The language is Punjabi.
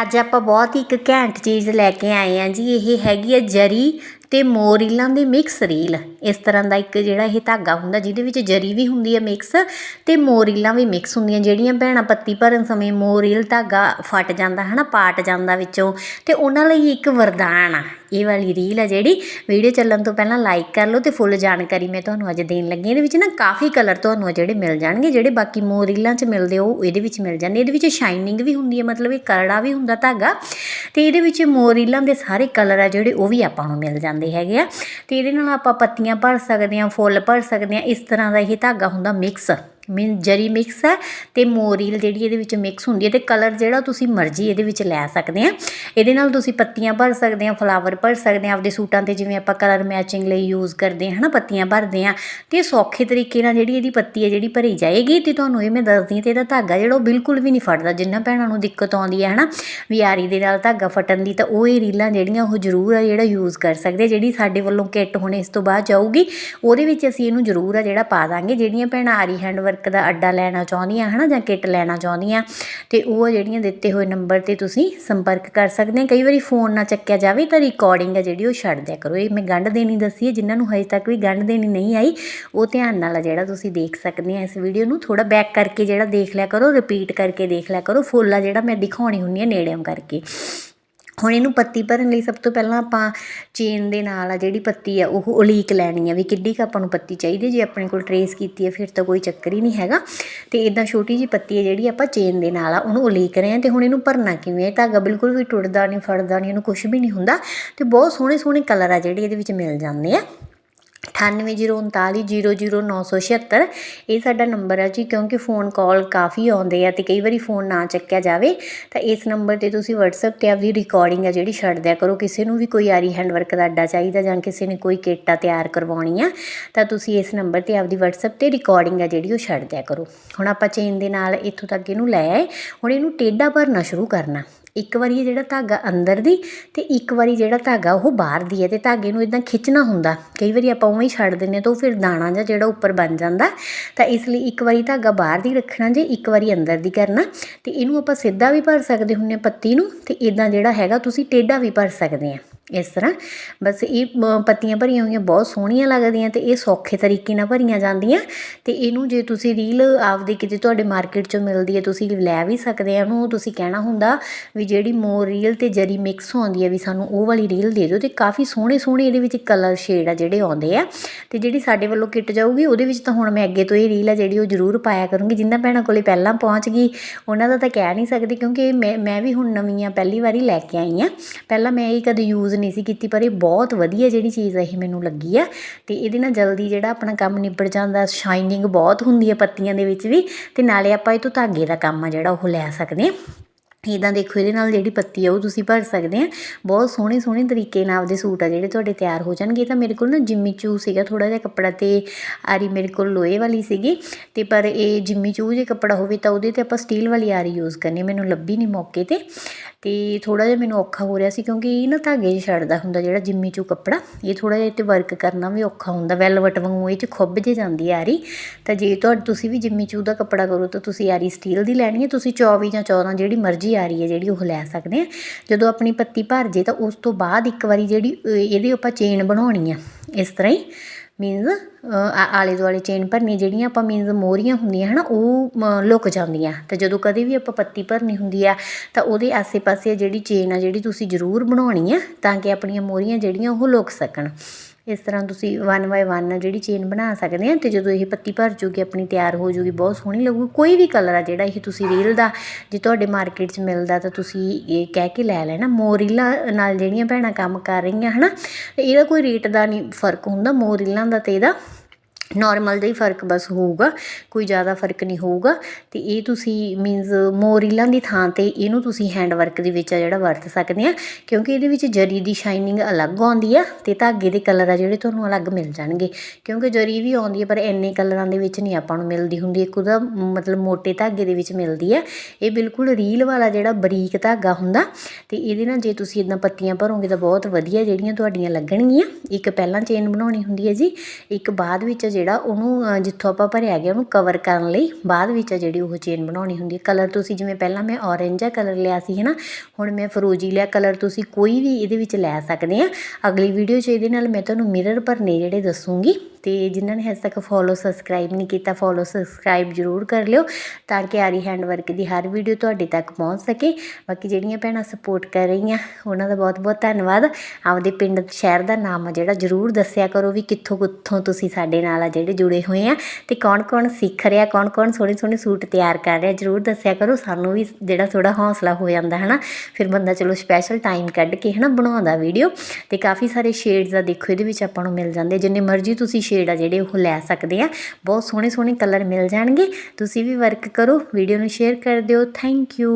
ਅੱਜ ਆਪਾਂ ਬਹੁਤ ਹੀ ਇੱਕ ਘੈਂਟ ਚੀਜ਼ ਲੈ ਕੇ ਆਏ ਆ ਜੀ, ਇਹ ਹੈਗੀ ਆ ਜਰੀ ਤੇ ਮੋਰੀਲਾਂ ਦੀ ਮਿਕਸ ਰੀਲ। ਇਸ ਤਰ੍ਹਾਂ ਦਾ ਇੱਕ ਜਿਹੜਾ ਇਹ ਧਾਗਾ ਹੁੰਦਾ, ਜਿਹਦੇ ਵਿੱਚ ਜਰੀ ਵੀ ਹੁੰਦੀ ਹੈ ਮਿਕਸ ਤੇ ਮੋਰੀਲਾਂ ਵੀ ਮਿਕਸ ਹੁੰਦੀਆਂ, ਜਿਹੜੀਆਂ ਭੈਣਾਂ ਪੱਤੀ ਭਰਨ ਸਮੇਂ ਮੋਰੀਲ ਧਾਗਾ ਫਟ ਜਾਂਦਾ ਹੈ ਨਾ ਪਾਟ ਜਾਂਦਾ ਵਿੱਚੋਂ ਤੇ ਉਹਨਾਂ ਲਈ ਇੱਕ ਵਰਦਾਨ ਆ। ਇਹ ਵਾਲੀ ਰੀਲ ਆ ਜਿਹੜੀ। ਵੀਡੀਓ ਚੱਲਣ ਤੋਂ ਪਹਿਲਾਂ ਲਾਈਕ ਕਰ ਲਓ ਤੇ ਫੁੱਲ ਜਾਣਕਾਰੀ ਮੈਂ ਤੁਹਾਨੂੰ ਅੱਜ ਦੇਣ ਲੱਗੀ ਇਹਦੇ ਵਿੱਚ ਨਾ ਕਾਫੀ ਕਲਰ ਤੁਹਾਨੂੰ ਆ ਜਿਹੜੇ ਮਿਲ ਜਾਣਗੇ, ਜਿਹੜੇ ਬਾਕੀ ਮੋਰ ਰੀਲਾਂ 'ਚ ਮਿਲਦੇ ਉਹ ਇਹਦੇ ਵਿੱਚ ਮਿਲ ਜਾਂਦੇ ਇਹਦੇ ਵਿੱਚ ਸ਼ਾਈਨਿੰਗ ਵੀ ਹੁੰਦੀ ਹੈ ਮਤਲਬ ਇਹ ਕਰੜਾ ਵੀ ਹੁੰਦਾ ਧਾਗਾ। ਤੇ ਇਹਦੇ ਵਿੱਚ ਮੋਰ ਰੀਲਾਂ ਦੇ ਸਾਰੇ ਕਲਰ ਆ ਜਿਹੜੇ, ਉਹ ਵੀ ਆਪਾਂ ਨੂੰ ਮਿਲ ਜਾਂਦੇ ਹੈਗੇ ਆ। ਤੇ ਇਹਦੇ ਨਾਲ ਆਪਾਂ ਪੱਤੀਆਂ ਭਰ ਸਕਦੇ ਹਾਂ, ਫੁੱਲ ਭਰ ਸਕਦੇ ਹਾਂ। ਇਸ ਤਰ੍ਹਾਂ ਦਾ ਇਹ ਧਾਗਾ ਹੁੰਦਾ ਮਿਕਸ ਮੀਨ ਜਰੀ ਮਿਕਸ ਹੈ ਤੇ ਮੋਰੀਲ ਜਿਹੜੀ ਇਹਦੇ ਵਿੱਚ ਮਿਕਸ ਹੁੰਦੀ ਹੈ ਤੇ ਕਲਰ ਜਿਹੜਾ ਤੁਸੀਂ ਮਰਜ਼ੀ ਇਹਦੇ ਵਿੱਚ ਲੈ ਸਕਦੇ ਆ ਇਹਦੇ ਨਾਲ ਤੁਸੀਂ ਪੱਤੀਆਂ ਭਰ ਸਕਦੇ ਆ ਫਲਾਵਰ ਭਰ ਸਕਦੇ ਆ ਆਪਦੇ ਸੂਟਾਂ ਤੇ ਜਿਵੇਂ ਆਪਾਂ ਕਲਰ ਮੈਚਿੰਗ ਲਈ ਯੂਜ਼ ਕਰਦੇ ਆ ਹਨਾ, ਪੱਤੀਆਂ ਭਰਦੇ ਆ ਤੇ ਸੌਖੇ ਤਰੀਕੇ ਨਾਲ ਜਿਹੜੀ ਇਹਦੀ ਪੱਤੀ ਹੈ, ਜਿਹੜੀ ਭਰੀ ਜਾਏਗੀ ਤੇ ਤੁਹਾਨੂੰ ਇਹ ਮੈਂ ਦੱਸਦੀ ਹਾਂ ਤੇ ਇਹਦਾ ਧਾਗਾ ਜਿਹੜਾ ਉਹ ਬਿਲਕੁਲ ਵੀ ਨਹੀਂ ਫਟਦਾ, ਜਿੰਨਾ ਭੈਣਾਂ ਨੂੰ ਦਿੱਕਤ ਆਉਂਦੀ ਹੈ, ਹਨਾ। ਵੀ ਆਰੀ ਦੇ ਨਾਲ ਧਾਗਾ ਫਟਣ ਦੀ ਤਾਂ ਉਹ ਇਹ ਰੀਲਾਂ ਜਿਹੜੀਆਂ ਉਹ ਜ਼ਰੂਰ ਆ ਜਿਹੜਾ ਯੂਜ਼ ਕਰ ਸਕਦੇ ਜਿਹੜੀ ਸਾਡੇ ਵੱਲੋਂ ਕਿੱਟ ਹੁਣ ਇਸ ਤੋਂ ਬਾਅਦ ਜਾਊਗੀ, ਉਹਦੇ ਵਿੱਚ ਅਸੀਂ ਇਹਨੂੰ ਜ਼ਰੂਰ ਆ ਜਿਹੜਾ ਪਾ ਦਾਂਗੇ। ਜਿਹੜੀਆਂ ਭੈਣਾਂ ਆਰੀ ਹੈਂਡ ਵਰਕ ਦਾ ਅੱਡਾ ਲੈਣਾ ਚਾਹੁੰਦੀਆਂ ਹਨਾ, ਜਾਂ ਕਿੱਟ ਲੈਣਾ ਚਾਹੁੰਦੀਆਂ ਤੇ ਉਹ ਜਿਹੜੀਆਂ ਦਿੱਤੇ ਹੋਏ ਨੰਬਰ ਤੇ ਤੁਸੀਂ ਸੰਪਰਕ ਕਰ ਸਕਦੇ ਆ ਕਈ ਵਾਰੀ ਫੋਨ ਨਾ ਚੱਕਿਆ ਜਾਵੇ ਤਾਂ ਰਿਕਾਰਡਿੰਗ ਹੈ ਜਿਹੜੀ ਉਹ ਛੱਡ ਦਿਆ ਕਰੋ। ਇਹ ਮੈਂ ਗੰਢ ਦੇਣੀ ਦੱਸੀ ਹੈ, ਜਿਨ੍ਹਾਂ ਨੂੰ ਹਜੇ ਤੱਕ ਵੀ ਗੰਢ ਦੇਣੀ ਨਹੀਂ ਆਈ, ਉਹ ਧਿਆਨ ਨਾਲ ਆ ਜਿਹੜਾ ਤੁਸੀਂ ਦੇਖ ਸਕਦੇ ਆ ਇਸ ਵੀਡੀਓ ਨੂੰ। ਥੋੜਾ ਬੈਕ ਕਰਕੇ ਜਿਹੜਾ ਦੇਖ ਲਿਆ ਕਰੋ ਰਿਪੀਟ ਕਰਕੇ ਦੇਖ ਲਿਆ ਕਰੋ, ਫੁੱਲ ਆ ਜਿਹੜਾ ਮੈਂ ਦਿਖਾਉਣੀ ਹੁੰਦੀ ਹੈ ਨੇੜਿਓਂ ਕਰਕੇ। ਹੁਣ ਇਹਨੂੰ ਪੱਤੀ ਭਰਨ ਲਈ ਸਭ ਤੋਂ ਪਹਿਲਾਂ ਆਪਾਂ ਚੇਨ ਦੇ ਨਾਲ ਆ ਜਿਹੜੀ ਪੱਤੀ ਆ, ਉਹ ਉਲੀਕ ਲੈਣੀ ਆ ਵੀ ਕਿੱਡੀ ਕੁ ਆਪਾਂ ਨੂੰ ਪੱਤੀ ਚਾਹੀਦੀ ਹੈ। ਜੇ ਆਪਣੇ ਕੋਲ ਟਰੇਸ ਕੀਤੀ ਹੈ ਫਿਰ ਤਾਂ ਕੋਈ ਚੱਕਰ ਹੀ ਨਹੀਂ ਹੈਗਾ। ਤੇ ਇਦਾਂ ਛੋਟੀ ਜੀ ਪੱਤੀ ਹੈ ਜਿਹੜੀ ਆਪਾਂ ਚੇਨ ਦੇ ਨਾਲ ਆ, ਉਹਨੂੰ ਉਲੀਕ ਰਹੇ ਆ ਤੇ ਹੁਣ ਇਹਨੂੰ ਭਰਨਾ ਕਿਵੇਂ ਹੈ ਧਾਗਾ ਬਿਲਕੁਲ ਵੀ ਟੁੱਟਦਾ ਨਹੀਂ, ਫੜਦਾ ਨਹੀਂ, ਇਹਨੂੰ ਕੁਝ ਵੀ ਨਹੀਂ ਹੁੰਦਾ। ਤੇ ਬਹੁਤ ਸੋਹਣੇ ਸੋਹਣੇ ਕਲਰ ਆ ਜਿਹੜੇ ਇਹਦੇ ਵਿੱਚ ਮਿਲ ਜਾਂਦੇ ਆ। 9803900976 ਇਹ ਸਾਡਾ ਨੰਬਰ ਹੈ ਜੀ, ਕਿਉਂਕਿ ਫੋਨ ਕਾਲ ਕਾਫੀ ਆਉਂਦੇ ਆ ਤੇ ਕਈ ਵਾਰੀ ਫੋਨ ਨਾ ਚੱਕਿਆ ਜਾਵੇ, ਤਾਂ ਇਸ ਨੰਬਰ ਤੇ ਤੁਸੀਂ WhatsApp ਤੇ ਆਪਦੀ ਰਿਕਾਰਡਿੰਗ ਆ ਜਿਹੜੀ ਛੱਡ ਦਿਆ ਕਰੋ। ਕਿਸੇ ਨੂੰ ਵੀ ਕੋਈ ਆਰੀ ਹੈਂਡਵਰਕ ਦਾ ਅੱਡਾ ਚਾਹੀਦਾ ਜਾਂ ਕਿਸੇ ਨੇ ਕੋਈ ਕਿੱਟ ਆ ਤਿਆਰ ਕਰਵਾਉਣੀ ਆ ਤਾਂ ਤੁਸੀਂ ਇਸ ਨੰਬਰ ਤੇ ਆਪਦੀ WhatsApp ਤੇ ਰਿਕਾਰਡਿੰਗ ਆ ਜਿਹੜੀ ਉਹ ਛੱਡ ਦਿਆ ਕਰੋ। ਹੁਣ ਆਪਾਂ ਚੇਨ ਦੇ ਨਾਲ ਇੱਥੋਂ ਤੱਕ ਇਹਨੂੰ ਲੈ ਆਏ। ਹੁਣ ਇਹਨੂੰ ਟੇਢਾ ਭਰਨਾ ਸ਼ੁਰੂ ਕਰਨਾ। ਇੱਕ ਵਾਰੀ ਇਹ ਜਿਹੜਾ ਧਾਗਾ ਅੰਦਰ ਦੀ ਤੇ ਇੱਕ ਵਾਰੀ ਜਿਹੜਾ ਧਾਗਾ ਉਹ ਬਾਹਰ ਦੀ ਹੈ ਤੇ ਧਾਗੇ ਨੂੰ ਇਦਾਂ ਖਿੱਚਣਾ ਹੁੰਦਾ। ਕਈ ਵਾਰੀ ਆਪਾਂ ਉਵੇਂ ਹੀ ਛੱਡ ਦਿੰਦੇ ਹਾਂ ਤਾਂ ਉਹ ਫਿਰ ਦਾਣਾ ਜਿਹਾ ਜਿਹੜਾ ਉੱਪਰ ਬਣ ਜਾਂਦਾ। ਤਾਂ ਇਸ ਲਈ ਇੱਕ ਵਾਰੀ ਧਾਗਾ ਬਾਹਰ ਦੀ ਰੱਖਣਾ ਜੇ ਇੱਕ ਵਾਰੀ ਅੰਦਰ ਦੀ ਕਰਨਾ, ਤੇ ਇਹਨੂੰ ਆਪਾਂ ਸਿੱਧਾ ਵੀ ਭਰ ਸਕਦੇ ਹੁੰਨੇ ਪੱਤੀ ਨੂੰ ਤੇ ਇਦਾਂ ਜਿਹੜਾ ਹੈਗਾ ਤੁਸੀਂ ਟੇਢਾ ਵੀ ਭਰ ਸਕਦੇ ਆ ਇਸ ਤਰ੍ਹਾਂ। ਬਸ ਇਹ ਪੱਤੀਆਂ ਭਰੀਆਂ ਹੋਈਆਂ, ਬਹੁਤ ਸੋਹਣੀਆਂ ਲੱਗਦੀਆਂ ਤੇ ਇਹ ਸੌਖੇ ਤਰੀਕੇ ਨਾਲ ਭਰੀਆਂ ਜਾਂਦੀਆਂ ਤੇ ਇਹਨੂੰ ਜੇ ਤੁਸੀਂ ਰੀਲ ਆਪਦੇ ਕਿਤੇ ਤੁਹਾਡੇ ਮਾਰਕੀਟ 'ਚੋਂ ਮਿਲਦੀ ਹੈ, ਤੁਸੀਂ ਲੈ ਵੀ ਸਕਦੇ ਆ, ਉਹਨੂੰ ਤੁਸੀਂ ਕਹਿਣਾ ਹੁੰਦਾ ਵੀ ਜਿਹੜੀ ਮੋਰ ਰੀਲ ਤੇ ਜਰੀ ਮਿਕਸ ਹੁੰਦੀ ਹੈ ਵੀ ਸਾਨੂੰ ਉਹ ਵਾਲੀ ਰੀਲ ਦੇ ਦਿਓ ਤੇ ਕਾਫੀ ਸੋਹਣੇ ਸੋਹਣੇ ਇਹਦੇ ਵਿੱਚ ਕਲਰ ਸ਼ੇਡ ਆ ਜਿਹੜੇ ਆਉਂਦੇ ਆ ਤੇ ਜਿਹੜੀ ਸਾਡੇ ਵੱਲੋਂ ਕਿੱਟ ਜਾਊਗੀ, ਉਹਦੇ ਵਿੱਚ ਤਾਂ ਹੁਣ ਮੈਂ ਅੱਗੇ ਤੋਂ ਇਹ ਰੀਲ ਆ ਜਿਹੜੀ ਉਹ ਜ਼ਰੂਰ ਪਾਇਆ ਕਰੂੰਗੀ, ਜਿੰਨਾ ਭੈਣਾਂ ਕੋਲੇ ਪਹਿਲਾਂ ਪਹੁੰਚ ਗਈ, ਉਹਨਾਂ ਦਾ ਤਾਂ ਕਹਿ ਨਹੀਂ ਸਕਦੀ ਕਿਉਂਕਿ ਇਹ ਮੈਂ ਮੈਂ ਵੀ ਹੁਣ ਨਵੀਆਂ ਪਹਿਲੀ ਵਾਰੀ ਲੈ ਕੇ ਆਈ ਆ ਪਹਿਲਾਂ ਮੈਂ ਇਹ ਕਦੇ ਯੂਜ਼ ਨਹੀਂ ਸੀ ਕੀਤੀ, ਪਰ ਇਹ ਬਹੁਤ ਵਧੀਆ ਜਿਹੜੀ ਚੀਜ਼ ਆ, ਇਹ ਮੈਨੂੰ ਲੱਗੀ ਆ। ਤੇ ਇਹਦੇ ਨਾਲ ਜਲਦੀ ਜਿਹੜਾ ਆਪਣਾ ਕੰਮ ਨਿਬੜ ਜਾਂਦਾ ਸ਼ਾਈਨਿੰਗ ਬਹੁਤ ਹੁੰਦੀ ਹੈ ਪੱਤੀਆਂ ਦੇ ਵਿੱਚ ਵੀ, ਤੇ ਨਾਲੇ ਆਪਾਂ ਇਹ ਤੋਂ ਧਾਗੇ ਦਾ ਕੰਮ ਆ ਜਿਹੜਾ ਉਹ ਲੈ ਸਕਦੇ ਆ। ਇੱਦਾਂ ਦੇਖੋ, ਇਹਦੇ ਨਾਲ ਜਿਹੜੀ ਪੱਤੀ ਆ, ਉਹ ਤੁਸੀਂ ਭਰ ਸਕਦੇ ਆ। ਬਹੁਤ ਸੋਹਣੇ ਸੋਹਣੇ ਤਰੀਕੇ ਨਾਲ ਆਪਦੇ ਸੂਟ ਆ ਜਿਹੜੇ ਤੁਹਾਡੇ ਤਿਆਰ ਹੋ ਜਾਣਗੇ। ਇਹ ਤਾਂ ਮੇਰੇ ਕੋਲ ਨਾ ਜਿੰਮੀ ਚੂ ਸੀਗਾ ਥੋੜਾ ਜਿਹਾ ਕੱਪੜਾ ਤੇ ਆਰੀ ਮੇਰੇ ਕੋਲ ਲੋਹੇ ਵਾਲੀ ਸੀਗੀ। ਤੇ ਪਰ ਇਹ ਜਿੰਮੀ ਚੂ ਜੇ ਕੱਪੜਾ ਹੋਵੇ ਤਾਂ ਉਹਦੇ ਤੇ ਆਪਾਂ ਸਟੀਲ ਵਾਲੀ ਆਰੀ ਯੂਜ਼ ਕਰਨੀ ਮੈਨੂੰ ਲੱਭੀ ਨਹੀਂ ਮੌਕੇ ਤੇ। ਅਤੇ ਥੋੜ੍ਹਾ ਜਿਹਾ ਮੈਨੂੰ ਔਖਾ ਹੋ ਰਿਹਾ ਸੀ ਕਿਉਂਕਿ ਇਹ ਨਾ ਧਾਗੇ 'ਚ ਛੱਡਦਾ ਹੁੰਦਾ ਜਿਹੜਾ ਜਿੰਮੀ ਚੂ ਕੱਪੜਾ ਇਹ ਥੋੜ੍ਹਾ ਜਿਹਾ ਤੇ ਵਰਕ ਕਰਨਾ ਵੀ ਔਖਾ ਹੁੰਦਾ ਵੈਲਵਟ ਵਾਂਗੂ ਇਹ 'ਚ ਖੁੱਭ ਜੇ ਜਾਂਦੀ ਆ ਆਰੀ ਤਾਂ ਜੇ ਤੁਹਾਡੇ ਤੁਸੀਂ ਵੀ ਜਿੰਮੀ ਚੂ ਦਾ ਕੱਪੜਾ ਕਰੋ ਤਾਂ ਤੁਸੀਂ ਆਰੀ ਸਟੀਲ ਦੀ ਲੈਣੀ ਹੈ ਤੁਸੀਂ 24 ਜਾਂ 14 ਜਿਹੜੀ ਮਰਜ਼ੀ ਆ ਰਹੀ ਹੈ ਜਿਹੜੀ ਉਹ ਲੈ ਸਕਦੇ ਆ ਜਦੋਂ ਆਪਣੀ ਪੱਤੀ ਭਰ ਜੇ ਤਾਂ ਉਸ ਤੋਂ ਬਾਅਦ ਇੱਕ ਵਾਰੀ ਜਿਹੜੀ ਅ, ਇਹਦੀ ਆਪਾਂ ਚੇਨ ਬਣਾਉਣੀ ਆ ਇਸ ਤਰ੍ਹਾਂ ਹੀ। ਮੀਨਸ ਆਲੇ ਦੁਆਲੇ ਚੇਨ ਭਰਨੀ ਜਿਹੜੀਆਂ ਆਪਾਂ ਮੀਨਜ਼ ਮੋਰੀਆਂ ਹੁੰਦੀਆਂ ਹਨਾ ਉਹ ਮ, ਲੁਕ ਜਾਂਦੀਆਂ। ਤੇ ਜਦੋਂ ਕਦੇ ਵੀ ਆਪਾਂ ਪੱਤੀ ਭਰਨੀ ਹੁੰਦੀ ਆ ਤਾਂ ਉਹਦੇ ਆਸੇ-ਪਾਸੇ ਜਿਹੜੀ ਚੇਨ ਆ ਜਿਹੜੀ ਤੁਸੀਂ ਜ਼ਰੂਰ ਬਣਾਉਣੀ ਆ ਤਾਂ ਕਿ ਆਪਣੀਆਂ ਮੋਰੀਆਂ ਜਿਹੜੀਆਂ ਉਹ ਲੁਕ ਸਕਣ। ਇਸ ਤਰ੍ਹਾਂ ਤੁਸੀਂ ਵਨ ਬਾਏ ਵਨ ਜਿਹੜੀ ਚੇਨ ਬਣਾ ਸਕਦੇ ਆ, ਤੇ ਜਦੋਂ ਇਹ ਪੱਤੀ ਭਰ ਜੂਗੀ, ਆਪਣੀ ਤਿਆਰ ਹੋ ਜੂਗੀ, ਬਹੁਤ ਸੋਹਣੀ ਲੱਗੂ। ਕੋਈ ਵੀ ਕਲਰ ਆ ਜਿਹੜਾ ਇਹ ਤੁਸੀਂ ਰੀਲ ਦਾ, ਜੇ ਤੁਹਾਡੇ ਮਾਰਕੀਟ 'ਚ ਮਿਲਦਾ, ਤਾਂ ਤੁਸੀਂ ਇਹ ਕਹਿ ਕੇ ਲੈ ਲੈਣਾ। ਮੋਰੀਲਾ ਨਾਲ ਜਿਹੜੀਆਂ ਭੈਣਾਂ ਕੰਮ ਕਰ ਰਹੀਆਂ, ਹਨਾ? ਤੇ ਇਹਦਾ ਕੋਈ ਰੇਟ ਦਾ ਨਹੀਂ ਫ਼ਰਕ ਹੁੰਦਾ ਮੋਰੀਲਾਂ ਦਾ ਤੇ ਇਹਦਾ ਨੋਰਮਲ ਦਾ ਹੀ ਫ਼ਰਕ ਬਸ ਹੋਊਗਾ, ਕੋਈ ਜ਼ਿਆਦਾ ਫ਼ਰਕ ਨਹੀਂ ਹੋਊਗਾ। ਤੇ ਇਹ ਤੁਸੀਂ ਮੀਨਸ ਮੋਰੀਲਾਂ ਦੀ ਥਾਂ ਤੇ ਇਹਨੂੰ ਤੁਸੀਂ ਹੈਂਡ ਵਰਕ ਦੇ ਵਿੱਚ ਆ ਜਿਹੜਾ ਵਰਤ ਸਕਦੇ ਆ, ਕਿਉਂਕਿ ਇਹਦੇ ਵਿੱਚ ਜਰੀ ਦੀ ਸ਼ਾਈਨਿੰਗ ਅਲੱਗ ਆਉਂਦੀ ਆ ਤੇ ਧਾਗੇ ਦੇ ਕਲਰ ਆ ਜਿਹੜੇ ਤੁਹਾਨੂੰ ਅਲੱਗ ਮਿਲ ਜਾਣਗੇ। ਕਿਉਂਕਿ ਜਰੀ ਵੀ ਆਉਂਦੀ ਹੈ ਪਰ ਇੰਨੇ ਕਲਰਾਂ ਦੇ ਵਿੱਚ ਨਹੀਂ ਆਪਾਂ ਨੂੰ ਮਿਲਦੀ ਹੁੰਦੀ, ਇੱਕ ਉਹਦਾ ਮਤਲਬ ਮੋਟੇ ਧਾਗੇ ਦੇ ਵਿੱਚ ਮਿਲਦੀ ਹੈ ਇਹ ਬਿਲਕੁਲ ਰੀਲ ਵਾਲਾ ਜਿਹੜਾ ਬਰੀਕ ਧਾਗਾ ਹੁੰਦਾ, ਤੇ ਇਹਦੇ ਨਾਲ ਜੇ ਤੁਸੀਂ ਇਦਾਂ ਪੱਤੀਆਂ ਭਰੋਗੇ ਤਾਂ ਬਹੁਤ ਵਧੀਆ ਜਿਹੜੀਆਂ ਤੁਹਾਡੀਆਂ ਲੱਗਣਗੀਆਂ। ਇੱਕ ਪਹਿਲਾਂ ਚੇਨ ਬਣਾਉਣੀ ਹੁੰਦੀ ਹੈ ਜੀ, ਇੱਕ ਬਾਅਦ ਵਿੱਚ ਜਿਹੜਾ ਉਹਨੂੰ ਜਿੱਥੋਂ ਆਪਾਂ ਭਰਿਆ ਗਿਆ ਉਹਨੂੰ ਕਵਰ ਕਰਨ ਲਈ ਬਾਅਦ ਵਿੱਚ ਆ ਜਿਹੜੀ ਉਹ ਚੇਨ ਬਣਾਉਣੀ ਹੁੰਦੀ ਹੈ। ਕਲਰ ਤੁਸੀਂ ਜਿਵੇਂ ਪਹਿਲਾਂ ਮੈਂ ਔਰੇਂਜ ਆ ਕਲਰ ਲਿਆ ਸੀ ਹੈ ਨਾ ਹੁਣ ਮੈਂ ਫਰੋਜੀ ਲਿਆ ਕਲਰ ਤੁਸੀਂ ਕੋਈ ਵੀ ਇਹਦੇ ਵਿੱਚ ਲੈ ਸਕਦੇ ਆ। ਅਗਲੀ ਵੀਡੀਓ 'ਚ ਇਹਦੇ ਨਾਲ ਮੈਂ ਤੁਹਾਨੂੰ ਮਿਰਰ ਭਰਨੇ ਜਿਹੜੇ ਦੱਸੂਗੀ। ਤੇ ਜਿਨ੍ਹਾਂ ਨੇ ਹਜੇ ਤੱਕ ਫੋਲੋ ਸਬਸਕ੍ਰਾਈਬ ਨਹੀਂ ਕੀਤਾ ਫੋਲੋ ਸਬਸਕ੍ਰਾਈਬ ਜ਼ਰੂਰ ਕਰ ਲਿਓ ਤਾਂ ਕਿ ਆਰੀ ਹੈਂਡ ਵਰਕ ਦੀ ਹਰ ਵੀਡੀਓ ਤੁਹਾਡੇ ਤੱਕ ਪਹੁੰਚ ਸਕੇ। ਬਾਕੀ ਜਿਹੜੀਆਂ ਭੈਣਾਂ ਸਪੋਰਟ ਕਰ ਰਹੀਆਂ, ਉਹਨਾਂ ਦਾ ਬਹੁਤ ਬਹੁਤ ਧੰਨਵਾਦ। ਆਪਦੇ ਪਿੰਡ ਸ਼ਹਿਰ ਦਾ ਨਾਮ ਆ ਜਿਹੜਾ ਜ਼ਰੂਰ ਦੱਸਿਆ ਕਰੋ ਵੀ ਕਿੱਥੋਂ ਕਿੱਥੋਂ ਤੁਸੀਂ ਸਾਡੇ ਨਾਲ ਆ ਜਿਹੜੇ ਜੁੜੇ ਹੋਏ ਆ ਤੇ ਕੌਣ ਕੌਣ ਸਿੱਖ ਰਿਹਾ, ਕੌਣ ਕੌਣ ਸੋਹਣੇ ਸੋਹਣੇ ਸੂਟ ਤਿਆਰ ਕਰ ਰਿਹਾ, ਜ਼ਰੂਰ ਦੱਸਿਆ ਕਰੋ। ਸਾਨੂੰ ਵੀ ਜਿਹੜਾ ਥੋੜਾ ਹੌਸਲਾ ਹੋ ਜਾਂਦਾ, ਹਨਾ? ਫਿਰ ਬੰਦਾ ਚਲੋ ਸਪੈਸ਼ਲ ਟਾਈਮ ਕੱਢ ਕੇ, ਹਨਾ, ਬਣਾਉਂਦਾ ਵੀਡੀਓ ਤੇ ਕਾਫੀ ਸਾਰੇ ਸ਼ੇਡਸ ਆ ਦੇਖੋ, ਇਹਦੇ ਵਿੱਚ ਆਪਾਂ ਨੂੰ ਮਿਲ ਜਾਂਦੇ ਜਿੰਨੇ ਮਰਜ਼ੀ ਤੁਸੀਂ ਸ਼ੇਡ ਆ ਜਿਹੜੇ ਉਹ ਲੈ ਸਕਦੇ ਆ। ਬਹੁਤ ਸੋਹਣੇ ਸੋਹਣੇ ਕਲਰ ਮਿਲ ਜਾਣਗੇ। ਤੁਸੀਂ ਵੀ ਵਰਕ ਕਰੋ। ਵੀਡੀਓ ਨੂੰ ਸ਼ੇਅਰ ਕਰ ਦਿਓ। Thank you